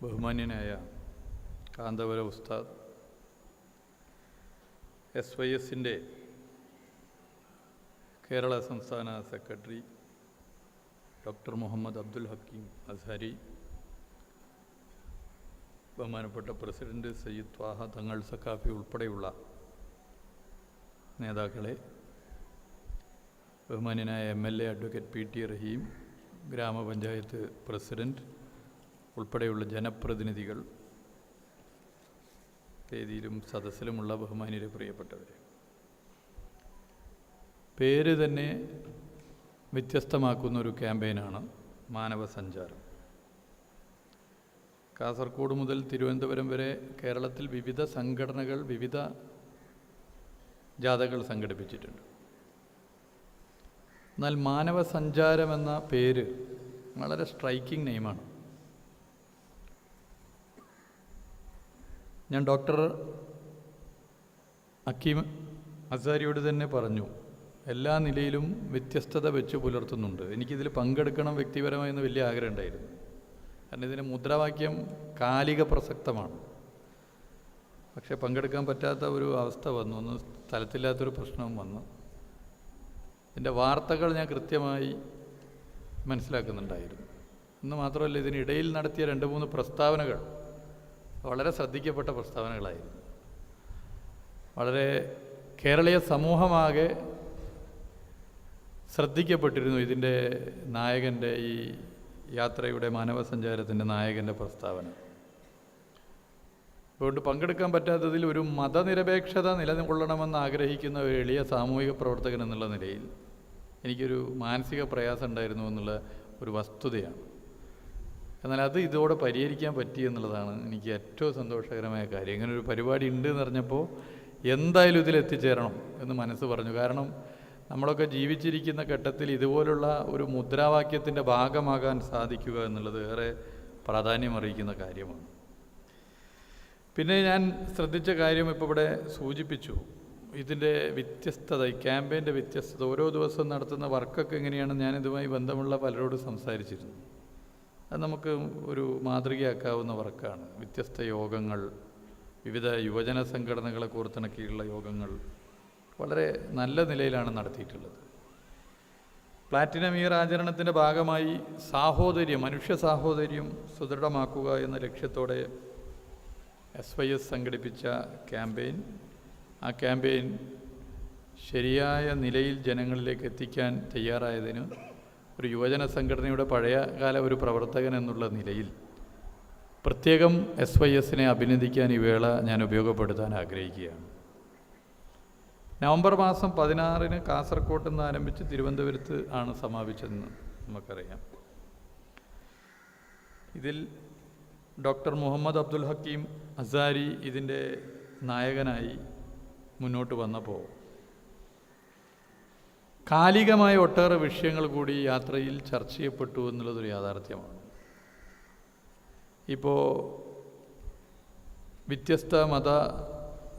ബഹുമാന്യനായ കാന്തപുര ഉസ്താദ് S Y എസിന്റെ കേരള സംസ്ഥാന സെക്രട്ടറി ഡോക്ടർ മുഹമ്മദ് അബ്ദുൽ ഹക്കീം അസാരി ബഹുമാനപ്പെട്ട പ്രസിഡന്റ് സയ്യിദ് വാഹ തങ്ങൾ സക്കാഫി ഉൾപ്പെടെയുള്ള നേതാക്കളെ ബഹുമാന്യനായ M L A advocate P T Raheem ഗ്രാമപഞ്ചായത്ത് പ്രസിഡന്റ് ഉൾപ്പെടെയുള്ള ജനപ്രതിനിധികൾ വേദിയിലും സദസ്സിലുമുള്ള ബഹുമാനിയുടെ പ്രിയപ്പെട്ടവർ പേര് തന്നെ വ്യത്യസ്തമാക്കുന്ന ഒരു ക്യാമ്പയിനാണ് മാനവസഞ്ചാരം. കാസർഗോഡ് മുതൽ തിരുവനന്തപുരം വരെ കേരളത്തിൽ വിവിധ സംഘടനകൾ വിവിധ ജാഥകൾ സംഘടിപ്പിച്ചിട്ടുണ്ട്. എന്നാൽ മാനവസഞ്ചാരം എന്ന പേര് വളരെ സ്ട്രൈക്കിംഗ് നെയിമാണ്. ഞാൻ ഡോക്ടർ അക്കീം അസാരിയോട് തന്നെ പറഞ്ഞു എല്ലാ നിലയിലും വ്യത്യസ്തത വെച്ച് പുലർത്തുന്നുണ്ട്. എനിക്കിതിൽ പങ്കെടുക്കണം വ്യക്തിപരമായെന്ന് വലിയ ആഗ്രഹം ഉണ്ടായിരുന്നു. കാരണം ഇതിന് മുദ്രാവാക്യം കാലിക പ്രസക്തമാണ്. പക്ഷേ പങ്കെടുക്കാൻ പറ്റാത്ത ഒരു അവസ്ഥ വന്നു. ഒന്ന് സ്ഥലത്തില്ലാത്തൊരു പ്രശ്നവും വന്നു. ഇതിന്റെ വാർത്തകൾ ഞാൻ കൃത്യമായി മനസ്സിലാക്കുന്നുണ്ടായിരുന്നു. എന്ന് മാത്രമല്ല ഇതിനിടയിൽ നടത്തിയ രണ്ട് മൂന്ന് പ്രസ്താവനകൾ വളരെ ശ്രദ്ധിക്കപ്പെട്ട പ്രസ്താവനകളായിരുന്നു. വളരെ കേരളീയ സമൂഹമാകെ ശ്രദ്ധിക്കപ്പെട്ടിരുന്നു ഇതിന്റെ നായകന്റെ ഈ യാത്രയുടെ മാനവസഞ്ചാരത്തിന്റെ നായകന്റെ പ്രസ്താവന. അതുകൊണ്ട് പങ്കെടുക്കാൻ പറ്റാത്തതിൽ ഒരു മതനിരപേക്ഷത നിലകൊള്ളണമെന്ന് ആഗ്രഹിക്കുന്ന ഒരു എളിയ സാമൂഹിക പ്രവർത്തകൻ എന്നുള്ള നിലയിൽ എനിക്കൊരു മാനസിക പ്രയാസം ഉണ്ടായിരുന്നു എന്നുള്ള ഒരു വസ്തുതയാണ്. എന്നാൽ അത് ഇതോടെ പരിഹരിക്കാൻ പറ്റി എന്നുള്ളതാണ് എനിക്ക് ഏറ്റവും സന്തോഷകരമായ കാര്യം. ഇങ്ങനെ ഒരു പരിപാടി ഉണ്ട് എന്ന് പറഞ്ഞപ്പോൾ എന്തായാലും ഇതിൽ എത്തിച്ചേരണം എന്ന് മനസ്സ് പറഞ്ഞു. കാരണം നമ്മളൊക്കെ ജീവിച്ചിരിക്കുന്ന ഘട്ടത്തിൽ ഇതുപോലുള്ള ഒരു മുദ്രാവാക്യത്തിന്റെ ഭാഗമാകാൻ സാധിക്കുക എന്നുള്ളത് ഏറെ പ്രാധാന്യം അറിയിക്കുന്ന കാര്യമാണ്. പിന്നെ ഞാൻ ശ്രദ്ധിച്ച കാര്യം ഇപ്പോൾ ഇവിടെ സൂചിപ്പിച്ചു. ഇതിന്റെ വ്യത്യസ്തത ഈ ക്യാമ്പയിന്റെ വ്യത്യസ്തത. ഓരോ ദിവസവും നടത്തുന്ന വർക്കൊക്കെ എങ്ങനെയാണ് ഞാൻ ഇതുമായി ബന്ധമുള്ള പലരോടും സംസാരിച്ചിരുന്നു. അത് നമുക്ക് ഒരു മാതൃകയാക്കാവുന്ന വർക്കാണ്. വ്യത്യസ്ത യോഗങ്ങൾ വിവിധ യുവജന സംഘടനകളെ കോർത്തിണക്കിയുള്ള യോഗങ്ങൾ വളരെ നല്ല നിലയിലാണ് നടത്തിയിട്ടുള്ളത്. പ്ലാറ്റിനം ഇയർ ആചരണത്തിന്റെ ഭാഗമായി സാഹോദര്യം മനുഷ്യ സാഹോദര്യം സുദൃഢമാക്കുക എന്ന ലക്ഷ്യത്തോടെ എസ് വൈ എസ് സംഘടിപ്പിച്ച ക്യാമ്പയിൻ. ആ ക്യാമ്പയിൻ ശരിയായ നിലയിൽ ജനങ്ങളിലേക്ക് എത്തിക്കാൻ തയ്യാറായതിന് ഒരു യുവജന സംഘടനയുടെ പഴയകാല ഒരു പ്രവർത്തകൻ എന്നുള്ള നിലയിൽ പ്രത്യേകം എസ് വൈ എസിനെ അഭിനന്ദിക്കാൻ ഈ വേള ഞാൻ ഉപയോഗപ്പെടുത്താൻ ആഗ്രഹിക്കുകയാണ്. നവംബർ മാസം പതിനാറിന് കാസർകോട്ട് നിന്ന് ആരംഭിച്ച് തിരുവനന്തപുരത്ത് ആണ് സമാപിച്ചതെന്ന് നമുക്കറിയാം. ഇതിൽ ഡോക്ടർ മുഹമ്മദ് അബ്ദുൽ ഹക്കീം അസാരി ഇതിന്റെ നായകനായി മുന്നോട്ട് വന്നപ്പോൾ കാലികമായ ഒട്ടേറെ വിഷയങ്ങൾ കൂടി യാത്രയിൽ ചർച്ച ചെയ്യപ്പെട്ടു എന്നുള്ളതൊരു യാഥാർത്ഥ്യമാണ്. ഇപ്പോൾ വ്യത്യസ്ത മത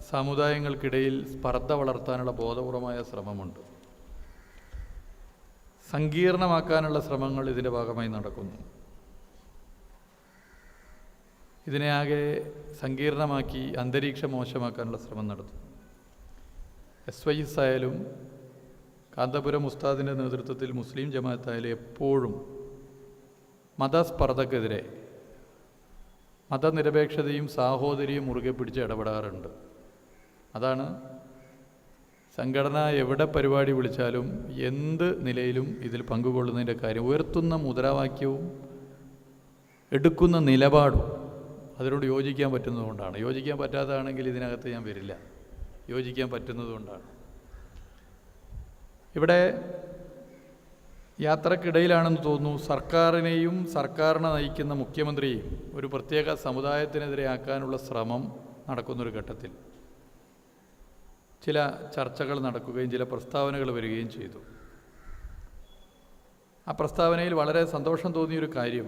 സമുദായങ്ങൾക്കിടയിൽ സ്പർദ്ധ വളർത്താനുള്ള ബോധപൂർവമായ ശ്രമമുണ്ട്. സങ്കീർണമാക്കാനുള്ള ശ്രമങ്ങൾ ഇതിന്റെ ഭാഗമായി നടക്കുന്നു. ഇതിനെ ആകെ സങ്കീർണമാക്കി അന്തരീക്ഷം മോശമാക്കാനുള്ള ശ്രമം നടത്തുന്നു. എസ് വൈ എസ് ആയാലും കാന്തപുരം ഉസ്താദിന്റെ നേതൃത്വത്തിൽ മുസ്ലിം ജമാഅത്തായാലും എപ്പോഴും മതസ്പർദ്ധക്കെതിരെ മതനിരപേക്ഷതയും സാഹോദര്യവും മുറുകെ പിടിച്ച് ഇടപെടാറുണ്ട്. അതാണ് സംഘടന എവിടെ പരിപാടി വിളിച്ചാലും എന്ത് നിലയിലും ഇതിൽ പങ്കുകൊള്ളുന്നതിന്റെ കാര്യം. ഉയർത്തുന്ന മുദ്രാവാക്യവും എടുക്കുന്ന നിലപാടും അതിനോട് യോജിക്കാൻ പറ്റുന്നതുകൊണ്ടാണ്. യോജിക്കാൻ പറ്റാത്തതാണെങ്കിൽ ഇതിനകത്ത് ഞാൻ വരില്ല. യോജിക്കാൻ പറ്റുന്നതുകൊണ്ടാണ്. ഇവിടെ യാത്രക്കിടയിലാണെന്ന് തോന്നുന്നു സർക്കാരിനെയും സർക്കാരിനെ നയിക്കുന്ന മുഖ്യമന്ത്രിയെയും ഒരു പ്രത്യേക സമുദായത്തിനെതിരെ ആക്കാനുള്ള ശ്രമം നടക്കുന്നൊരു ഘട്ടത്തിൽ ചില ചർച്ചകൾ നടക്കുകയും ചില പ്രസ്താവനകൾ വരികയും ചെയ്തു. ആ പ്രസ്താവനയിൽ വളരെ സന്തോഷം തോന്നിയൊരു കാര്യം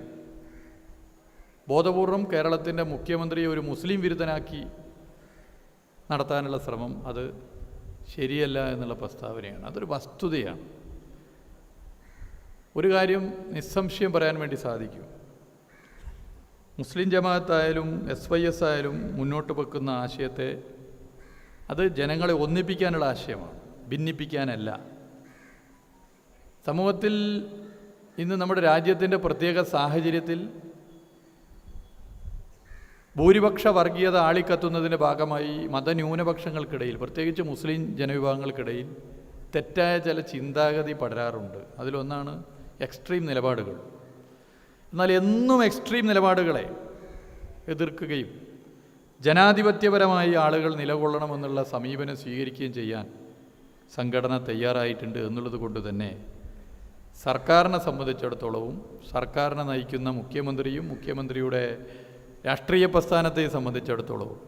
ബോധപൂർവം കേരളത്തിന്റെ മുഖ്യമന്ത്രിയെ ഒരു മുസ്ലിം വിരുദ്ധനാക്കി നടത്താനുള്ള ശ്രമം അത് ശരിയല്ല എന്നുള്ള പ്രസ്താവനയാണ്. അതൊരു വസ്തുതയാണ്. ഒരു കാര്യം നിസ്സംശയം പറയാൻ വേണ്ടി സാധിക്കും. മുസ്ലിം ജമാഅത്തായാലും എസ് വൈ എസ് ആയാലും മുന്നോട്ട് വെക്കുന്ന ആശയത്തെ അത് ജനങ്ങളെ ഒന്നിപ്പിക്കാനുള്ള ആശയമാണ്. ഭിന്നിപ്പിക്കാനല്ല. സമൂഹത്തിൽ ഇന്ന് നമ്മുടെ രാജ്യത്തിന്റെ പ്രത്യേക സാഹചര്യത്തിൽ ഭൂരിപക്ഷ വർഗീയത ആളിക്കത്തുന്നതിന്റെ ഭാഗമായി മതന്യൂനപക്ഷങ്ങൾക്കിടയിൽ പ്രത്യേകിച്ച് മുസ്ലിം ജനവിഭാഗങ്ങൾക്കിടയിൽ തെറ്റായ ചില ചിന്താഗതി പടരാറുണ്ട്. അതിലൊന്നാണ് എക്സ്ട്രീം നിലപാടുകൾ. എന്നാൽ എന്നും എക്സ്ട്രീം നിലപാടുകളെ എതിർക്കുകയും ജനാധിപത്യപരമായി ആളുകൾ നിലകൊള്ളണമെന്നുള്ള സമീപനം സ്വീകരിക്കുകയും ചെയ്യാൻ സംഘടന തയ്യാറായിട്ടുണ്ട് എന്നുള്ളത് കൊണ്ട് തന്നെ സർക്കാരിനെ സംബന്ധിച്ചിടത്തോളവും സർക്കാരിനെ നയിക്കുന്ന മുഖ്യമന്ത്രിയും മുഖ്യമന്ത്രിയുടെ രാഷ്ട്രീയ പ്രസ്ഥാനത്തെ സംബന്ധിച്ചിടത്തോളവും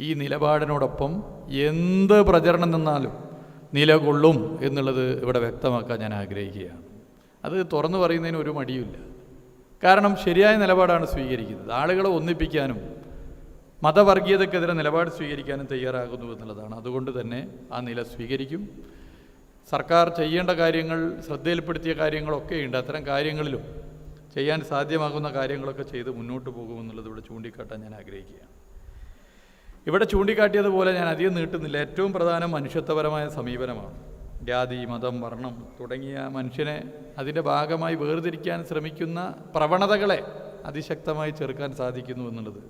ഈ നിലപാടിനോടൊപ്പം എന്ത് പ്രചരണം നിന്നാലും നിലകൊള്ളും എന്നുള്ളത് ഇവിടെ വ്യക്തമാക്കാൻ ഞാൻ ആഗ്രഹിക്കുകയാണ്. അത് തുറന്നു പറയുന്നതിന് ഒരു മടിയുമില്ല. കാരണം ശരിയായ നിലപാടാണ് സ്വീകരിക്കുന്നത്. ആളുകളെ ഒന്നിപ്പിക്കാനും മതവർഗീയതക്കെതിരെ നിലപാട് സ്വീകരിക്കാനും തയ്യാറാകുന്നു എന്നുള്ളതാണ്. അതുകൊണ്ട് തന്നെ ആ നില സ്വീകരിക്കും. സർക്കാർ ചെയ്യേണ്ട കാര്യങ്ങൾ ശ്രദ്ധയിൽപ്പെടുത്തിയ കാര്യങ്ങളൊക്കെ ഉണ്ട് അത്തരം കാര്യങ്ങളിലും ചെയ്യാൻ സാധ്യമാകുന്ന കാര്യങ്ങളൊക്കെ ചെയ്ത് മുന്നോട്ട് പോകുമെന്നുള്ളത് ഇവിടെ ചൂണ്ടിക്കാട്ടാൻ ഞാൻ ആഗ്രഹിക്കുകയാണ്. ഇവിടെ ചൂണ്ടിക്കാട്ടിയതുപോലെ ഞാൻ അധികം നീട്ടുന്നില്ല. ഏറ്റവും പ്രധാനം മനുഷ്യത്വപരമായ സമീപനമാണ്. ജാതി മതം വർണം തുടങ്ങിയ മനുഷ്യനെ അതിന്റെ ഭാഗമായി വേർതിരിക്കാൻ ശ്രമിക്കുന്ന പ്രവണതകളെ അതിശക്തമായി ചെറുക്കാൻ സാധിക്കുന്നു എന്നുള്ളത്.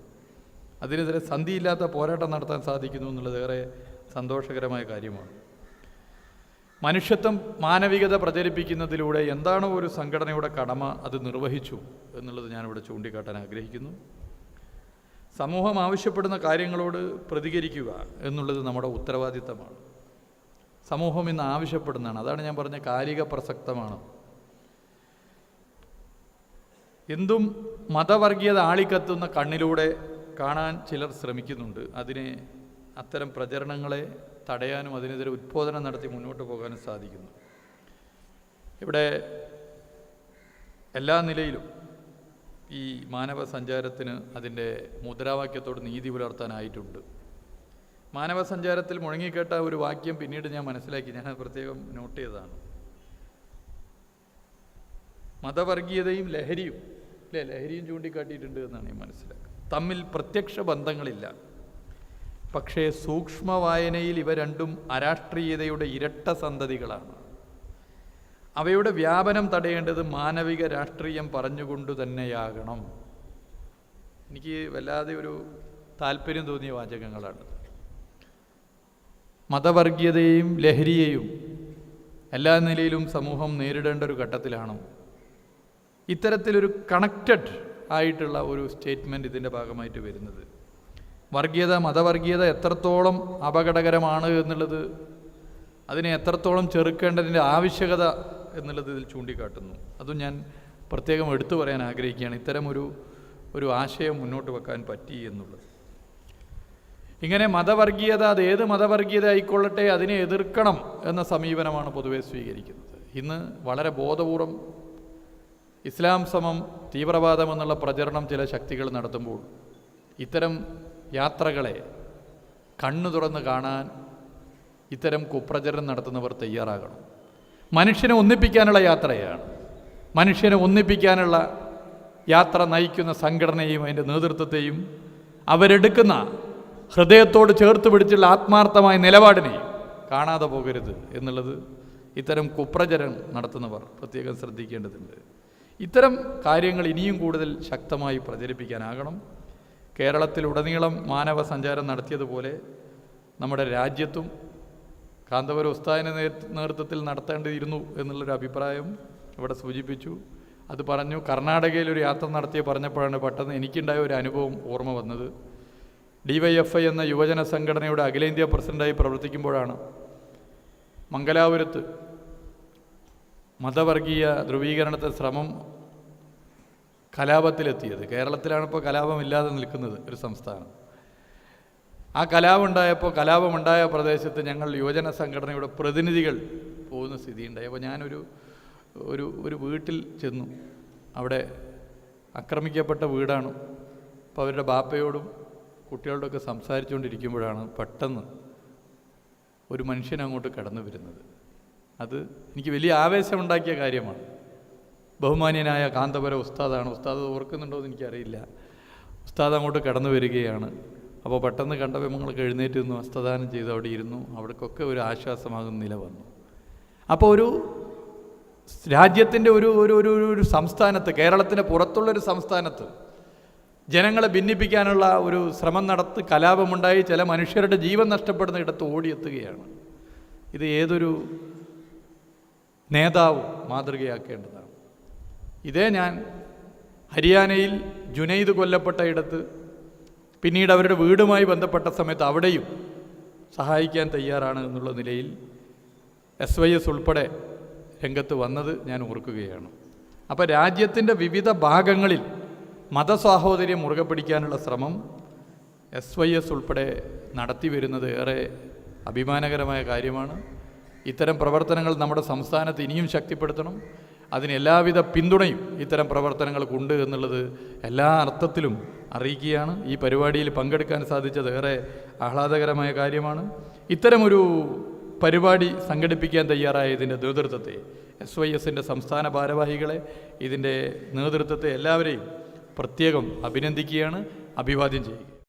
അതിനെതിരെ സന്ധിയില്ലാത്ത പോരാട്ടം നടത്താൻ സാധിക്കുന്നു എന്നുള്ളത് ഏറെ സന്തോഷകരമായ കാര്യമാണ്. മനുഷ്യത്വം മാനവികത പ്രചരിപ്പിക്കുന്നതിലൂടെ എന്താണോ ഒരു സംഘടനയുടെ കടമ? അത് നിർവഹിച്ചു എന്നുള്ളത് ഞാനിവിടെ ചൂണ്ടിക്കാട്ടാൻ ആഗ്രഹിക്കുന്നു. സമൂഹം ആവശ്യപ്പെടുന്ന കാര്യങ്ങളോട് പ്രതികരിക്കുക എന്നുള്ളത് നമ്മുടെ ഉത്തരവാദിത്തമാണ്. സമൂഹം ഇന്ന് ആവശ്യപ്പെടുന്നതാണ്. അതാണ് ഞാൻ പറഞ്ഞ കാലിക പ്രസക്തമാണ്. എന്തും മതവർഗീയത ആളിക്കത്തുന്ന കണ്ണിലൂടെ കാണാൻ ചിലർ ശ്രമിക്കുന്നുണ്ട്. അതിനെ അത്തരം പ്രചരണങ്ങളെ തടയാനും അതിനെതിരെ ഉത്ബോധനം നടത്തി മുന്നോട്ട് പോകാനും സാധിക്കുന്നു. ഇവിടെ എല്ലാ നിലയിലും ഈ മാനവ സഞ്ചാരത്തിന് അതിന്റെ മുദ്രാവാക്യത്തോട് നീതി പുലർത്താനായിട്ടുണ്ട്. മാനവ സഞ്ചാരത്തിൽ മുഴങ്ങിക്കേട്ട ഒരു വാക്യം പിന്നീട് ഞാൻ മനസ്സിലാക്കി. ഞാൻ പ്രത്യേകം നോട്ട് ചെയ്തതാണ്. മതവർഗീയതയും ലഹരിയും അല്ലേ ലഹരിയും ചൂണ്ടിക്കാട്ടിയിട്ടുണ്ട് എന്നാണ് ഞാൻ മനസ്സിലാക്കുക തമ്മിൽ പ്രത്യക്ഷ ബന്ധങ്ങളില്ല. പക്ഷേ സൂക്ഷ്മ വായനയിൽ ഇവ രണ്ടും അരാഷ്ട്രീയതയുടെ ഇരട്ട സന്തതികളാണ്. അവയുടെ വ്യാപനം തടയേണ്ടത് മാനവിക രാഷ്ട്രീയം പറഞ്ഞുകൊണ്ട് തന്നെയാകണം. എനിക്ക് വല്ലാതെ ഒരു താല്പര്യം തോന്നിയ വാചകങ്ങളാണ്. മതവർഗീയതയും ലഹരിയെയും എല്ലാ നിലയിലും സമൂഹം നേരിടേണ്ട ഒരു ഘട്ടത്തിലാണ്. ഇത്തരത്തിലൊരു കണക്റ്റഡ് ആയിട്ടുള്ള ഒരു സ്റ്റേറ്റ്മെന്റ് ഇതിന്റെ ഭാഗമായിട്ട് വരുന്നത്. വർഗീയത മതവർഗീയത എത്രത്തോളം അപകടകരമാണ് എന്നുള്ളത് അതിനെ എത്രത്തോളം ചെറുക്കേണ്ടതിന്റെ ആവശ്യകത എന്നുള്ളത് ഇതിൽ ചൂണ്ടിക്കാട്ടുന്നു. അതും ഞാൻ പ്രത്യേകം എടുത്തു പറയാൻ ആഗ്രഹിക്കുകയാണ്. ഇത്തരം ഒരു ഒരു ആശയം മുന്നോട്ട് വെക്കാൻ പറ്റി എന്നുള്ളത്. ഇങ്ങനെ മതവർഗീയത അത് ഏത് മതവർഗീയത ആയിക്കൊള്ളട്ടെ അതിനെ എതിർക്കണം എന്ന സമീപനമാണ് പൊതുവെ സ്വീകരിക്കുന്നത്. ഇന്ന് വളരെ ബോധപൂർവം ഇസ്ലാം സമം തീവ്രവാദം എന്നുള്ള പ്രചരണം ചില ശക്തികൾ നടത്തുമ്പോൾ ഇത്തരം യാത്രകളെ കണ്ണു തുറന്ന് കാണാൻ ഇത്തരം കുപ്രചരണം നടത്തുന്നവർ തയ്യാറാകണം. മനുഷ്യനെ ഒന്നിപ്പിക്കാനുള്ള യാത്രയാണ്. മനുഷ്യനെ ഒന്നിപ്പിക്കാനുള്ള യാത്ര നയിക്കുന്ന സംഘടനയും അതിന്റെ നേതൃത്വത്തെയും അവരെടുക്കുന്ന ഹൃദയത്തോട് ചേർത്ത് പിടിച്ചുള്ള ആത്മാർത്ഥമായ നിലപാടിനെയും കാണാതെ പോകരുത് എന്നുള്ളത് ഇത്തരം കുപ്രചരണം നടത്തുന്നവർ പ്രത്യേകം ശ്രദ്ധിക്കേണ്ടതുണ്ട്. ഇത്തരം കാര്യങ്ങൾ ഇനിയും കൂടുതൽ ശക്തമായി പ്രചരിപ്പിക്കാനാകണം. കേരളത്തിലുടനീളം മാനവ സഞ്ചാരം നടത്തിയതുപോലെ നമ്മുടെ രാജ്യത്തും കാന്തപുരം ഉസ്താദിന്റെ നേതൃ- നേതൃത്വത്തിൽ നടത്തേണ്ടിയിരുന്നു എന്നുള്ളൊരു അഭിപ്രായം ഇവിടെ സൂചിപ്പിച്ചു. അത് പറഞ്ഞു കർണാടകയിൽ ഒരു യാത്ര നടത്തിയ പറഞ്ഞപ്പോഴാണ് പെട്ടെന്ന് എനിക്കുണ്ടായ ഒരു അനുഭവം ഓർമ്മ വന്നത്. ഡി വൈ എഫ് ഐ എന്ന യുവജന സംഘടനയുടെ അഖിലേന്ത്യാ പ്രസിഡന്റായി പ്രവർത്തിക്കുമ്പോഴാണ് മംഗലാപുരത്ത് മതവർഗീയ ധ്രുവീകരണത്തെ ശ്രമം കലാപത്തിലെത്തിയത്. കേരളത്തിലാണ് ഇപ്പോൾ കലാപമില്ലാതെ നിൽക്കുന്നത് ഒരു സംസ്ഥാനം. ആ കലാപമുണ്ടായപ്പോൾ കലാപമുണ്ടായ പ്രദേശത്ത് ഞങ്ങൾ യുവജന സംഘടനയുടെ പ്രതിനിധികൾ പോകുന്ന സ്ഥിതിയുണ്ടായി. അപ്പോൾ ഞാനൊരു ഒരു ഒരു വീട്ടിൽ ചെന്നു. അവിടെ ആക്രമിക്കപ്പെട്ട വീടാണ്. അപ്പോൾ അവരുടെ ബാപ്പയോടും കുട്ടികളോടൊക്കെ സംസാരിച്ചുകൊണ്ടിരിക്കുമ്പോഴാണ് പെട്ടെന്ന് ഒരു മനുഷ്യൻ അങ്ങോട്ട് കടന്നു വരുന്നത് അത് എനിക്ക് വലിയ ആവേശമുണ്ടാക്കിയ കാര്യമാണ്. ബഹുമാന്യനായ കാന്തപുര ഉസ്താദാണ്. ഉസ്താദ് ഓർക്കുന്നുണ്ടോ എന്ന് എനിക്കറിയില്ല. ഉസ്താദ് അങ്ങോട്ട് കടന്നു വരികയാണ്. അപ്പോൾ പെട്ടെന്ന് കണ്ടപ്പോൾ ഞങ്ങൾക്ക് എഴുന്നേറ്റ് നിന്നു ഹസ്തദാനം ചെയ്ത് അവിടെ ഇരുന്നു. അവിടേക്കൊക്കെ ഒരു ആശ്വാസമാകുന്ന നില വന്നു. അപ്പോൾ ഒരു രാജ്യത്തിന്റെ ഒരു ഒരു ഒരു ഒരു- സംസ്ഥാനത്ത് കേരളത്തിന് പുറത്തുള്ളൊരു സംസ്ഥാനത്ത് ജനങ്ങളെ ഭിന്നിപ്പിക്കാനുള്ള ഒരു ശ്രമം നടത്തി കലാപമുണ്ടായി. ചില മനുഷ്യരുടെ ജീവൻ നഷ്ടപ്പെടുന്ന ഇടത്ത് ഓടിയെത്തുകയാണ്. ഇത് ഏതൊരു നേതാവും മാതൃകയാക്കേണ്ടതാണ് ഇതേ ഞാൻ ഹരിയാനയിൽ ജുനൈദ് കൊല്ലപ്പെട്ട ഇടത്ത് പിന്നീട് അവരുടെ വീടുമായി ബന്ധപ്പെട്ട സമയത്ത് അവിടെയും സഹായിക്കാൻ തയ്യാറാണ് എന്നുള്ള നിലയിൽ എസ് വൈ എസ് ഉൾപ്പെടെ രംഗത്ത് വന്നത് ഞാൻ ഓർക്കുകയാണ്. അപ്പോൾ രാജ്യത്തിന്റെ വിവിധ ഭാഗങ്ങളിൽ മതസാഹോദര്യം മുറുകെ പിടിക്കാനുള്ള ശ്രമം എസ് വൈ എസ് ഉൾപ്പെടെ നടത്തി വരുന്നത് ഏറെ അഭിമാനകരമായ കാര്യമാണ്. ഇത്തരം പ്രവർത്തനങ്ങൾ നമ്മുടെ സംസ്ഥാനത്ത് ഇനിയും ശക്തിപ്പെടുത്തണം. അതിന് എല്ലാവിധ പിന്തുണയും ഇത്തരം പ്രവർത്തനങ്ങൾക്കുണ്ട് എന്നുള്ളത് എല്ലാ അർത്ഥത്തിലും അറിയിക്കുകയാണ്. ഈ പരിപാടിയിൽ പങ്കെടുക്കാൻ സാധിച്ചത് ഏറെ ആഹ്ലാദകരമായ കാര്യമാണ്. ഇത്തരമൊരു പരിപാടി സംഘടിപ്പിക്കാൻ തയ്യാറായ ഇതിന്റെ നേതൃത്വത്തെ എസ് വൈ എസിന്റെ സംസ്ഥാന ഭാരവാഹികളെ ഇതിന്റെ നേതൃത്വത്തെ എല്ലാവരെയും പ്രത്യേകം അഭിനന്ദിക്കുകയാണ് അഭിവാദ്യം ചെയ്യുക.